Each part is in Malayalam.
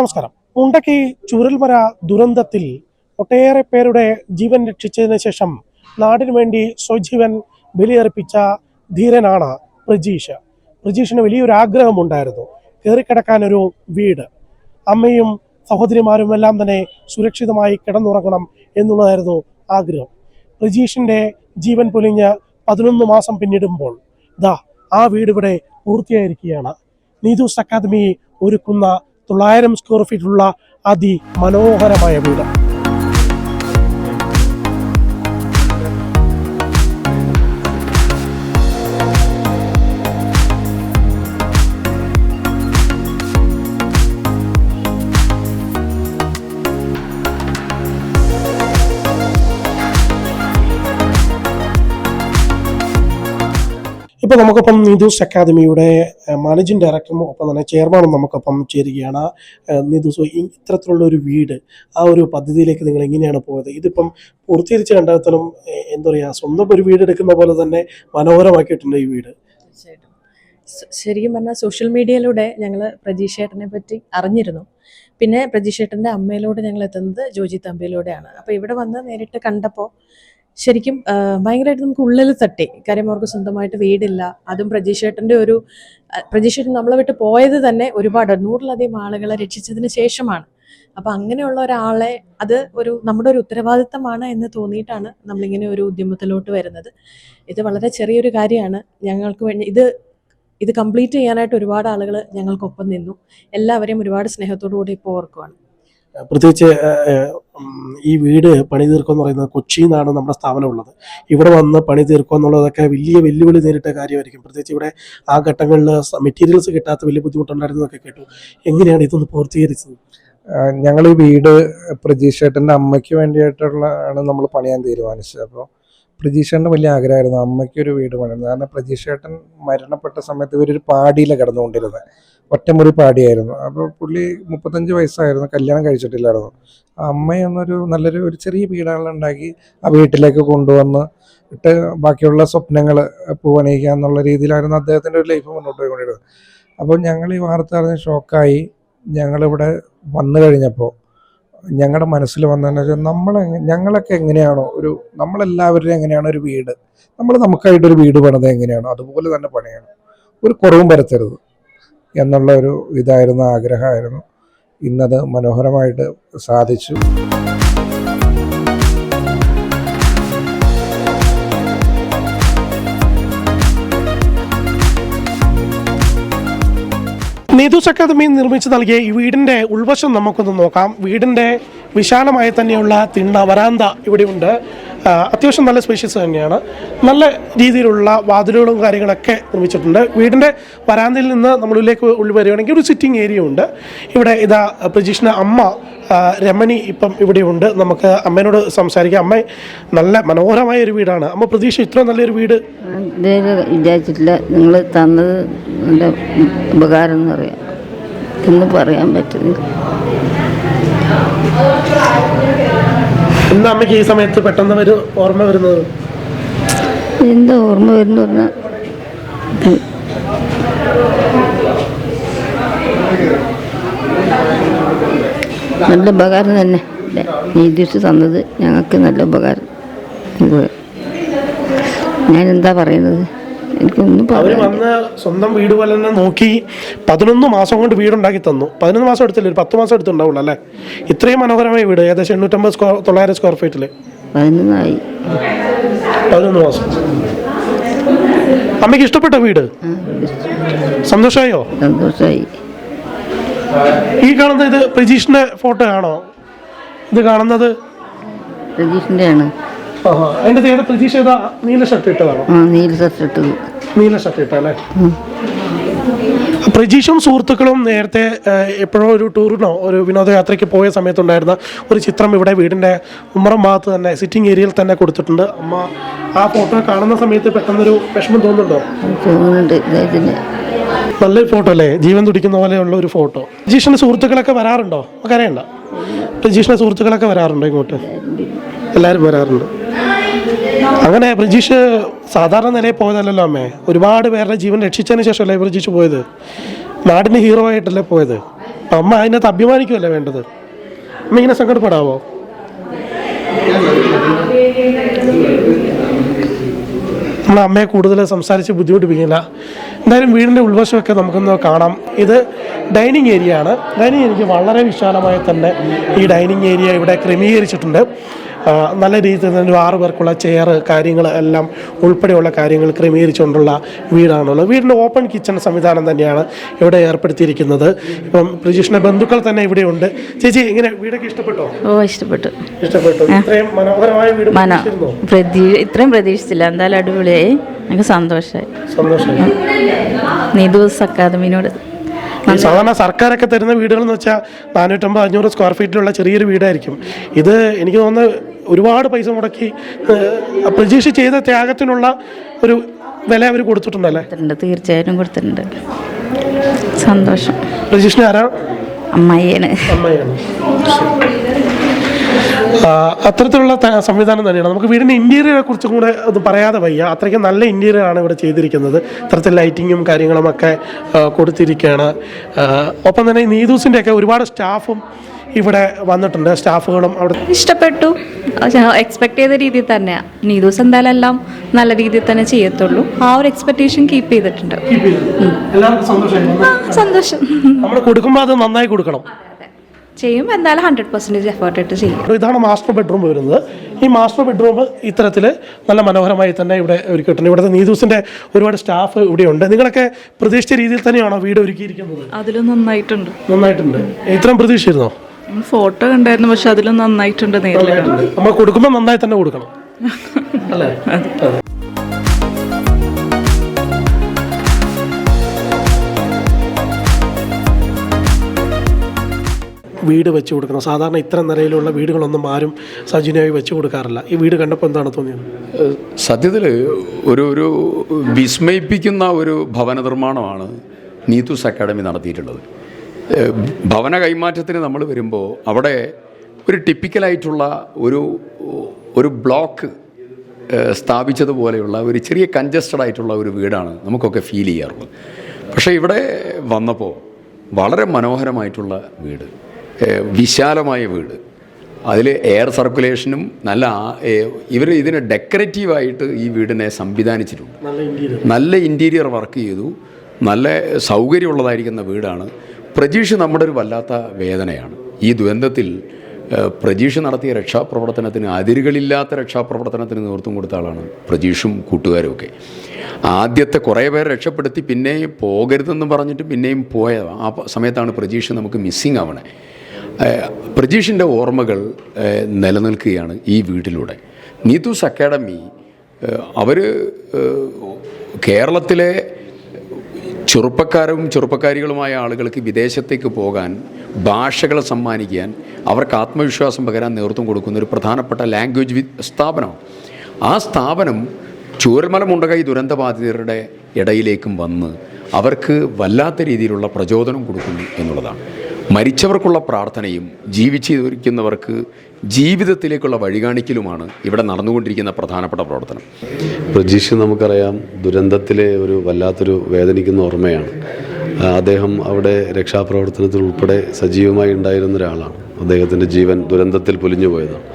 നമസ്കാരം. മുണ്ടക്കി ചുരൽമര ദുരന്തത്തിൽ ഒട്ടേറെ പേരുടെ ജീവൻ രക്ഷിച്ചതിന് ശേഷം നാടിനു വേണ്ടി സ്വജീവൻ ബലിയർപ്പിച്ച ധീരനാണ് പ്രജീഷ്. പ്രജീഷിന് വലിയൊരു ആഗ്രഹമുണ്ടായിരുന്നു. കയറിക്കിടക്കാൻ ഒരു വീട്. അമ്മയും സഹോദരിമാരും എല്ലാം തന്നെ സുരക്ഷിതമായി കിടന്നുറങ്ങണം എന്നുള്ളതായിരുന്നു ആഗ്രഹം. പ്രജീഷിന്റെ ജീവൻ പൊലിഞ്ഞ് പതിനൊന്ന് മാസം പിന്നിടുമ്പോൾ ദാ ആ വീട് ഇവിടെ പൂർത്തിയായിരിക്കുകയാണ്. നീതൂസ് അക്കാദമി ഒരുക്കുന്ന തൊള്ളായിരം സ്ക്വയർ ഫീറ്റുള്ള അതിമനോഹരമായ വീട് ഇപ്പൊ നമുക്കൊപ്പം നീതൂസ് അക്കാദമിയുടെ മാനേജിംഗ് ഡയറക്ടറും ഒപ്പം തന്നെ ചെയർമാനും നമുക്കൊപ്പം ചേരുകയാണ്. നീതൂസ് ഇത്തരത്തിലുള്ള ഒരു വീട് ആ ഒരു പദ്ധതിയിലേക്ക് നിങ്ങൾ എങ്ങനെയാണ് പോയത്? ഇതിപ്പം പൂർത്തീകരിച്ച കണ്ടെത്തലും എന്താ പറയുക സ്വന്തം ഒരു വീട് എടുക്കുന്ന പോലെ തന്നെ മനോഹരമാക്കിയിട്ടുണ്ട് ഈ വീട്. ശരിക്കും പറഞ്ഞാൽ സോഷ്യൽ മീഡിയയിലൂടെ ഞങ്ങൾ പ്രജീഷേട്ടനെ പറ്റി അറിഞ്ഞിരുന്നു. പിന്നെ പ്രജീഷേട്ടന്റെ അമ്മയിലൂടെ ഞങ്ങൾ എത്തുന്നത് ജോജി തമ്പിയിലൂടെയാണ്. അപ്പോൾ ഇവിടെ വന്ന് നേരിട്ട് കണ്ടപ്പോൾ ശരിക്കും ഭയങ്കരമായിട്ട് നമുക്ക് ഉള്ളിൽ തട്ടി. കാര്യം അവർക്ക് സ്വന്തമായിട്ട് വീടില്ല. അതും പ്രജീഷേട്ടന്റെ ഒരു പ്രജീഷേട്ടൻ നമ്മളെ വിട്ട് പോയത് തന്നെ ഒരുപാട് നൂറിലധികം ആളുകളെ രക്ഷിച്ചതിന് ശേഷമാണ്. അപ്പോൾ അങ്ങനെയുള്ള ഒരാളെ അത് ഒരു നമ്മുടെ ഒരു ഉത്തരവാദിത്തമാണ് എന്ന് തോന്നിയിട്ടാണ് നമ്മളിങ്ങനെ ഒരു ഉദ്യമത്തിലോട്ട് വരുന്നത്. ഇത് വളരെ ചെറിയൊരു കാര്യമാണ്. ഞങ്ങൾക്ക് വേണ്ടി ഇത് ഇത് കംപ്ലീറ്റ് ചെയ്യാനായിട്ട് ഒരുപാട് ആളുകൾ ഞങ്ങൾക്കൊപ്പം നിന്നു. എല്ലാവരെയും ഒരുപാട് സ്നേഹത്തോടു കൂടി ഇപ്പോൾ ഓർക്കുവാണ്. പ്രത്യേകിച്ച് ഈ വീട് പണി തീർക്കുക എന്ന് പറയുന്നത് കൊച്ചിയിൽ നിന്നാണ് നമ്മുടെ സ്ഥാപനം ഉള്ളത് ഇവിടെ വന്ന് പണി തീർക്കുക എന്നുള്ളതൊക്കെ വലിയ വെല്ലുവിളി നേരിട്ട കാര്യമായിരിക്കും. പ്രത്യേകിച്ച് ഇവിടെ ആ ഘട്ടങ്ങളിൽ മെറ്റീരിയൽസ് കിട്ടാത്ത വലിയ ബുദ്ധിമുട്ടുണ്ടായിരുന്നതൊക്കെ കേട്ടു. എങ്ങനെയാണ് ഇതൊന്ന് പൂർത്തീകരിച്ചത്? ഞങ്ങൾ ഈ വീട് പ്രജീഷേട്ടന്റെ അമ്മയ്ക്ക് വേണ്ടിയിട്ടുള്ള ആണ് നമ്മൾ പണിയാൻ തീരുമാനിച്ചത്. അപ്പോൾ പ്രജീഷേട്ടന്റെ വലിയ ആഗ്രഹമായിരുന്നു അമ്മയ്ക്ക് ഒരു വീട് പണിയുന്നത് കാരണം പ്രജീഷേട്ടൻ മരണപ്പെട്ട സമയത്ത് ഇവരൊരു പാടിയിലാണ് കിടന്നുകൊണ്ടിരുന്നത്. ഒറ്റമുറി പാടിയായിരുന്നു. അപ്പോൾ പുള്ളി മുപ്പത്തഞ്ച് വയസ്സായിരുന്നു കല്യാണം കഴിച്ചിട്ടില്ലായിരുന്നു. ആ അമ്മയൊന്നൊരു നല്ലൊരു ഒരു ചെറിയ പീഡനങ്ങളുണ്ടാക്കി ആ വീട്ടിലേക്ക് കൊണ്ടുവന്ന് ഇട്ട് ബാക്കിയുള്ള സ്വപ്നങ്ങൾ പൂവണിയിക്കുക എന്നുള്ള രീതിയിലായിരുന്നു അദ്ദേഹത്തിന്റെ ഒരു ലൈഫ് മുന്നോട്ട് പോയിക്കൊണ്ടിരുന്നത്. അപ്പോൾ ഞങ്ങൾ ഈ വാർത്ത അറിഞ്ഞ് ഷോക്കായി ഞങ്ങളിവിടെ വന്നു കഴിഞ്ഞപ്പോൾ ഞങ്ങളുടെ മനസ്സിൽ വന്നതെന്ന് വെച്ചാൽ നമ്മൾ ഞങ്ങളൊക്കെ എങ്ങനെയാണോ ഒരു നമ്മളെല്ലാവരുടെയും എങ്ങനെയാണ് ഒരു വീട്? നമ്മൾ നമുക്കായിട്ടൊരു വീട് പണിത് എങ്ങനെയാണോ? അതുപോലെ തന്നെ പണിയണം. ഒരു കുറവും വരുത്തരുത് എന്നുള്ള ഒരു ഇതായിരുന്നു ആഗ്രഹമായിരുന്നു. ഇന്നത് മനോഹരമായിട്ട് സാധിച്ചു. നീതൂസ് അക്കാദമി നിർമ്മിച്ച് നൽകിയ ഈ വീടിന്റെ ഉൾവശം നമുക്കൊന്ന് നോക്കാം. വീടിന്റെ വിശാലമായി തന്നെയുള്ള തിണ്ണ വരാന്ത ഇവിടെയുണ്ട്. അത്യാവശ്യം നല്ല സ്പേഷ്യസ് തന്നെയാണ്. നല്ല രീതിയിലുള്ള വാതിലുകളും കാര്യങ്ങളൊക്കെ നിർമ്മിച്ചിട്ടുണ്ട്. വീടിന്റെ വരാന്തയിൽ നിന്ന് നമ്മളിലേക്ക് ഉള്ളിൽ വരികയാണെങ്കിൽ ഒരു സിറ്റിംഗ് ഏരിയ ഉണ്ട്. ഇവിടെ ഇതാ പ്രജീഷിന്റെ അമ്മ രമണി ഇപ്പം ഇവിടെയുണ്ട്. നമുക്ക് അമ്മേനോട് സംസാരിക്കാം. അമ്മ നല്ല മനോഹരമായ ഒരു വീടാണ്. അമ്മ പ്രതീക്ഷ ഇത്ര നല്ലൊരു വീട്? വിചാരിച്ചിട്ടില്ല. നിങ്ങൾ തന്നത് ഉപകാരം എന്ന് പറയാം. പറയാൻ പറ്റുന്നില്ല എന്താ അമ്മയ്ക്ക് ഈ സമയത്ത് പെട്ടെന്ന് ഒരു ഓർമ്മ വരുന്നത്? എന്താ ഓർമ്മ വരുന്നു നല്ല ഉപകാരം തന്നെ. നീ നീതിച്ച് തന്നത് ഞങ്ങൾക്ക് നല്ല ഉപകാരം. ഞാൻ എന്താ പറയുന്നത്? വന്ന് സ്വന്തം വീട് പോലെ തന്നെ നോക്കി പതിനൊന്ന് മാസം കൊണ്ട് വീടുണ്ടാക്കി തന്നു. പതിനൊന്ന് മാസം എടുത്തില്ല? ഒരു പത്ത് മാസം എടുത്തുണ്ടാവുള്ളൂ അല്ലേ? ഇത്രയും മനോഹരമായ വീട് ഏകദേശം എണ്ണൂറ്റമ്പത് സ്ക്വയർ തൊള്ളായിരം സ്ക്വയർ ഫീറ്റിൽ പതിനൊന്നായി. പതിനൊന്ന് മാസം. അമ്മയ്ക്ക് ഇഷ്ടപ്പെട്ട വീട്? സന്തോഷമായോ സന്തോഷമായി ഈ കാണുന്നത് ഇത് പ്രജീഷിന്റെ ഫോട്ടോ ആണോ? ഇത് കാണുന്നത്? പ്രജീഷിന്റെ ആഹാ. അതിന്റെ തീരെ പ്രതീക്ഷ ചെയ്ത നീല ഷർട്ട് ഇട്ടതാണോ? നീല ഷർട്ട് ഇട്ടത്. നീല ഷർട്ട് ഇട്ടല്ലേ പ്രജീഷും സുഹൃത്തുക്കളും നേരത്തെ എപ്പോഴോ ഒരു ടൂറിനോ ഒരു വിനോദയാത്രയ്ക്ക് പോയ സമയത്തുണ്ടായിരുന്ന ഒരു ചിത്രം ഇവിടെ വീടിന്റെ ഉമ്മറം ഭാഗത്ത് തന്നെ സിറ്റിംഗ് ഏരിയയിൽ തന്നെ കൊടുത്തിട്ടുണ്ട്. അമ്മ ആ ഫോട്ടോ കാണുന്ന സമയത്ത് പെട്ടെന്നൊരു വിഷമം തോന്നുന്നുണ്ടോ? തോന്നുന്നുണ്ട്. നല്ലൊരു ഫോട്ടോ അല്ലേ? ജീവൻ തുടിക്കുന്ന പോലെയുള്ള ഒരു ഫോട്ടോ. പ്രജീഷിന്റെ സുഹൃത്തുക്കളൊക്കെ വരാറുണ്ടോ? നമുക്കറിയണ്ട. പ്രജീഷിന്റെ സുഹൃത്തുക്കളൊക്കെ വരാറുണ്ടോ ഇങ്ങോട്ട്? എല്ലാവരും വരാറുണ്ട്. അങ്ങനെ ബ്രിജീഷ് സാധാരണ നിലയിൽ പോയതല്ലല്ലോ അമ്മേ. ഒരുപാട് പേരുടെ ജീവൻ രക്ഷിച്ചതിന് ശേഷമല്ലേ ബ്രിജീഷ് പോയത്? നാടിന് ഹീറോ ആയിട്ടല്ലേ പോയത്? അമ്മ അതിനകത്ത് അഭിമാനിക്കുമല്ലേ വേണ്ടത്? അമ്മ ഇങ്ങനെ സങ്കടപ്പെടാവോ? നമ്മൾ അമ്മയെ കൂടുതൽ സംസാരിച്ച് ബുദ്ധിമുട്ടിപ്പിക്കില്ല. എന്തായാലും വീടിന്റെ ഉൾവശമൊക്കെ നമുക്കൊന്ന് കാണാം. ഇത് ഡൈനിങ് ഏരിയ ആണ് ഡൈനിങ് എനിക്ക് വളരെ വിശാലമായി തന്നെ ഈ ഡൈനിങ് ഏരിയ ഇവിടെ ക്രമീകരിച്ചിട്ടുണ്ട്. നല്ല രീതിയിൽ തന്നെ ഒരു ആറ് പേർക്കുള്ള ചെയർ കാര്യങ്ങൾ എല്ലാം ഉൾപ്പെടെയുള്ള കാര്യങ്ങൾ ക്രമീകരിച്ചുകൊണ്ടുള്ള വീടാണുള്ളത്. വീടിന്റെ ഓപ്പൺ കിച്ചൺ സംവിധാനം തന്നെയാണ് ഇവിടെ ഏർപ്പെടുത്തിയിരിക്കുന്നത്. ഇപ്പം പ്രജീഷിന്റെ ബന്ധുക്കൾ തന്നെ ഇവിടെ ഉണ്ട്. ചേച്ചി ഇങ്ങനെ വീടൊക്കെ ഇഷ്ടപ്പെട്ടോ? ഓ ഇഷ്ടപ്പെട്ടു. ഇഷ്ടപ്പെട്ടു. ഇത്രയും മനോഹരമായ വീട് മന പ്രതീക്ഷിച്ചിരുന്നോ? പ്രതീ ഇത്രയും പ്രതീക്ഷിച്ചില്ല. എന്തായാലും അടിപൊളിയായി. എനിക്ക് സന്തോഷമായി സന്തോഷമായി. നീതൂസ് അക്കാദമിനോട് ഈ സാധാരണ സർക്കാരൊക്കെ തരുന്ന വീടുകൾ എന്ന് വെച്ചാൽ നാനൂറ്റമ്പത് അഞ്ഞൂറ് സ്ക്വയർ ഫീറ്റിലുള്ള ചെറിയൊരു വീടായിരിക്കും. ഇത് എനിക്ക് തോന്നുന്നത് ഒരുപാട് പൈസ മുടക്കി പ്രതീക്ഷ ചെയ്ത ത്യാഗത്തിനുള്ള ഒരു വില അവർ കൊടുത്തിട്ടുണ്ടല്ലേ? കൊടുത്തിട്ടുണ്ട് തീർച്ചയായിട്ടും കൊടുത്തിട്ടുണ്ട്. സന്തോഷം. പ്രതീക്ഷിന് ആരാ? അമ്മായിയാണ് അത്തരത്തിലുള്ള സംവിധാനം തന്നെയാണ്. നമുക്ക് വീടിന്റെ ഇന്റീരിയറെ കുറിച്ചും കൂടെ അത് പറയാതെ വയ്യ. അത്രയ്ക്ക് നല്ല ഇന്റീരിയർ ആണ് ഇവിടെ ചെയ്തിരിക്കുന്നത്. ഇത്തരത്തിൽ ലൈറ്റിങ്ങും കാര്യങ്ങളും ഒക്കെ കൊടുത്തിരിക്കുകയാണ് ഒപ്പം തന്നെ നീതൂസിന്റെയൊക്കെ ഒരുപാട് സ്റ്റാഫും ഇവിടെ വന്നിട്ടുണ്ട് സ്റ്റാഫുകളും അവിടെ ഇഷ്ടപ്പെട്ടു. എക്സ്പെക്ട് ചെയ്ത രീതിയിൽ തന്നെയാണ് നീതൂസ് എന്തായാലും എല്ലാം നല്ല രീതിയിൽ തന്നെ ചെയ്യത്തുള്ളൂ. ആ ഒരു എക്സ്പെക്ടേഷൻ കീപ്പ് ചെയ്തിട്ടുണ്ട്. സന്തോഷം. നമ്മൾ കൊടുക്കുമ്പോൾ അത് നന്നായി കൊടുക്കണം. ചെയ്യും എന്തായാലും ഹൺഡ്രഡ് പെർസെന്റേജ് എഫേർട്ട് ഇട്ട് ചെയ്യും. ഇതാണ് മാസ്റ്റർ ബെഡ്റൂം വരുന്നത്. ഈ മാസ്റ്റർ ബെഡ്റൂം ഇത്തരത്തിൽ നല്ല മനോഹരമായി തന്നെ ഇവിടെ ഒരുക്കിയിട്ടുണ്ട് ഇവിടുത്തെ നീതൂസിന്റെ ഒരുപാട് സ്റ്റാഫ് ഇവിടെയുണ്ട് നിങ്ങളൊക്കെ പ്രതീക്ഷിച്ച രീതിയിൽ തന്നെയാണോ വീട് ഒരുക്കിയിരിക്കുന്നത്? അതിലും നന്നായിട്ടുണ്ട്. നന്നായിട്ടുണ്ട്. ഇത്രയും പ്രതീക്ഷിച്ചിരുന്നോ? ഫോട്ടോ കണ്ടായിരുന്നു പക്ഷെ അതിലും നന്നായിട്ടുണ്ട് നേരിൽ നമ്മൾ കൊടുക്കുമ്പോൾ നന്നായി തന്നെ കൊടുക്കണം. അല്ലേ? വീട് വെച്ച് കൊടുക്കണം. സാധാരണ ഇത്തരം നിലയിലുള്ള വീടുകളൊന്നും ആരും സൗജന്യമായി വെച്ച് കൊടുക്കാറില്ല. ഈ വീട് കണ്ടപ്പോൾ എന്താണ് തോന്നിയത്? സത്യത്തിൽ ഒരു ഒരു വിസ്മയിപ്പിക്കുന്ന ഒരു ഭവന നിർമ്മാണമാണ് നീതൂസ് അക്കാഡമി നടത്തിയിട്ടുള്ളത്. ഭവന കൈമാറ്റത്തിന് നമ്മൾ വരുമ്പോൾ അവിടെ ഒരു ടിപ്പിക്കലായിട്ടുള്ള ഒരു ഒരു ബ്ലോക്ക് സ്ഥാപിച്ചതുപോലെയുള്ള ഒരു ചെറിയ കൺജസ്റ്റഡ് ആയിട്ടുള്ള ഒരു വീടാണ് നമുക്കൊക്കെ ഫീൽ ചെയ്യാറുള്ളത്. പക്ഷേ ഇവിടെ വന്നപ്പോൾ വളരെ മനോഹരമായിട്ടുള്ള വീട് വിശാലമായ വീട്. അതിൽ എയർ സർക്കുലേഷനും നല്ല ഇവർ ഇതിന് ഡെക്കറേറ്റീവായിട്ട് ഈ വീടിനെ സംവിധാനിച്ചിട്ടുണ്ട്. നല്ല ഇന്റീരിയർ വർക്ക് ചെയ്തു. നല്ല സൗകര്യമുള്ളതായിരിക്കുന്ന വീടാണ്. പ്രജീഷ് നമ്മുടെ ഒരു വല്ലാത്ത വേദനയാണ്. ഈ ദുരന്തത്തിൽ പ്രജീഷ് നടത്തിയ രക്ഷാപ്രവർത്തനത്തിന് അതിരുകളില്ലാത്ത രക്ഷാപ്രവർത്തനത്തിന് നേതൃത്വം കൊടുത്ത ആളാണ് പ്രജീഷും കൂട്ടുകാരും ഒക്കെ. ആദ്യത്തെ കുറേ പേരെ രക്ഷപ്പെടുത്തി പിന്നെയും പോകരുതെന്ന് പറഞ്ഞിട്ട് പിന്നെയും പോയ ആ സമയത്താണ് പ്രജീഷ് നമുക്ക് മിസ്സിങ് ആവണേ. പ്രജീഷിന്റെ ഓർമ്മകൾ നിലനിൽക്കുകയാണ് ഈ വീട്ടിലൂടെ. നീതൂസ് അക്കാഡമി അവർ കേരളത്തിലെ ചെറുപ്പക്കാരും ചെറുപ്പക്കാരികളുമായ ആളുകൾക്ക് വിദേശത്തേക്ക് പോകാൻ ഭാഷകൾ സമ്മാനിക്കാൻ അവർക്ക് ആത്മവിശ്വാസം പകരാൻ നേതൃത്വം കൊടുക്കുന്ന ഒരു പ്രധാനപ്പെട്ട ലാംഗ്വേജ് സ്ഥാപനമാണ്. ആ സ്ഥാപനം ചൂരൽമല മുണ്ടകൈ ദുരന്തബാധിതരുടെ ഇടയിലേക്കും വന്ന് അവർക്ക് വല്ലാത്ത രീതിയിലുള്ള പ്രചോദനം കൊടുക്കുന്നു എന്നുള്ളതാണ്. മരിച്ചവർക്കുള്ള പ്രാർത്ഥനയും ജീവിച്ചിരിക്കുന്നവർക്ക് ജീവിതത്തിലേക്കുള്ള വഴികാണിക്കലുമാണ് ഇവിടെ നടന്നുകൊണ്ടിരിക്കുന്ന പ്രധാനപ്പെട്ട പ്രവർത്തനം. പ്രജീഷ് നമുക്കറിയാം ദുരന്തത്തിലെ ഒരു വല്ലാത്തൊരു വേദനിക്കുന്ന ഓർമ്മയാണ്. അദ്ദേഹം അവിടെ രക്ഷാപ്രവർത്തനത്തിൽ ഉൾപ്പെടെ സജീവമായി ഉണ്ടായിരുന്ന ഒരാളാണ്. അദ്ദേഹത്തിന്റെ ജീവൻ ദുരന്തത്തിൽ പൊലിഞ്ഞു പോയതാണ്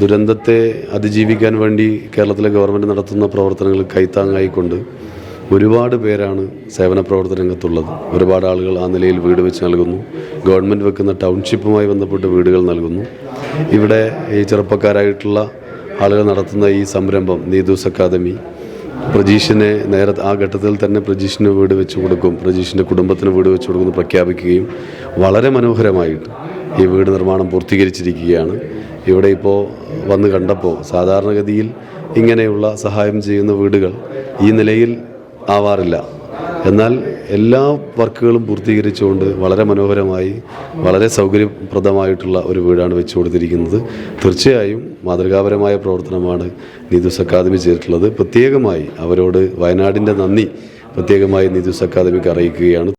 ദുരന്തത്തെ അതിജീവിക്കാൻ വേണ്ടി കേരളത്തിലെ ഗവൺമെന്റ് നടത്തുന്ന പ്രവർത്തനങ്ങൾ കൈത്താങ്ങായിക്കൊണ്ട് ഒരുപാട് പേരാണ് സേവന പ്രവർത്തന രംഗത്തുള്ളത്. ഒരുപാട് ആളുകൾ ആ നിലയിൽ വീട് വെച്ച് നൽകുന്നു. ഗവൺമെന്റ് വെക്കുന്ന ടൗൺഷിപ്പുമായി ബന്ധപ്പെട്ട് വീടുകൾ നൽകുന്നു. ഇവിടെ ഈ ചെറുപ്പക്കാരായിട്ടുള്ള ആളുകൾ നടത്തുന്ന ഈ സംരംഭം നീതൂസ് അക്കാദമി. പ്രജീഷിനെ നേരെ ആ ഘട്ടത്തിൽ തന്നെ പ്രജീഷിന് വീട് വെച്ച് കൊടുക്കും. പ്രജീഷിന്റെ കുടുംബത്തിന് വീട് വെച്ച് കൊടുക്കുമെന്ന് പ്രഖ്യാപിക്കുകയും വളരെ മനോഹരമായിട്ട് ഈ വീട് നിർമ്മാണം പൂർത്തീകരിച്ചിരിക്കുകയാണ്. ഇവിടെ ഇപ്പോൾ വന്ന് കണ്ടപ്പോൾ സാധാരണഗതിയിൽ ഇങ്ങനെയുള്ള സഹായം ചെയ്യുന്ന വീടുകൾ ഈ നിലയിൽ ആവാറില്ല. എന്നാൽ എല്ലാ വർക്കുകളും പൂർത്തീകരിച്ചുകൊണ്ട് വളരെ മനോഹരമായി വളരെ സൗകര്യപ്രദമായിട്ടുള്ള ഒരു വീടാണ് വെച്ചു കൊടുത്തിരിക്കുന്നത്. തീർച്ചയായും മാതൃകാപരമായ പ്രവർത്തനമാണ് നീതൂസ് അക്കാദമി ചെയ്തിട്ടുള്ളത്. പ്രത്യേകമായി അവരോട് വയനാടിന്റെ നന്ദി പ്രത്യേകമായി നീതൂസ് അക്കാദമിക്ക് അറിയിക്കുകയാണ്.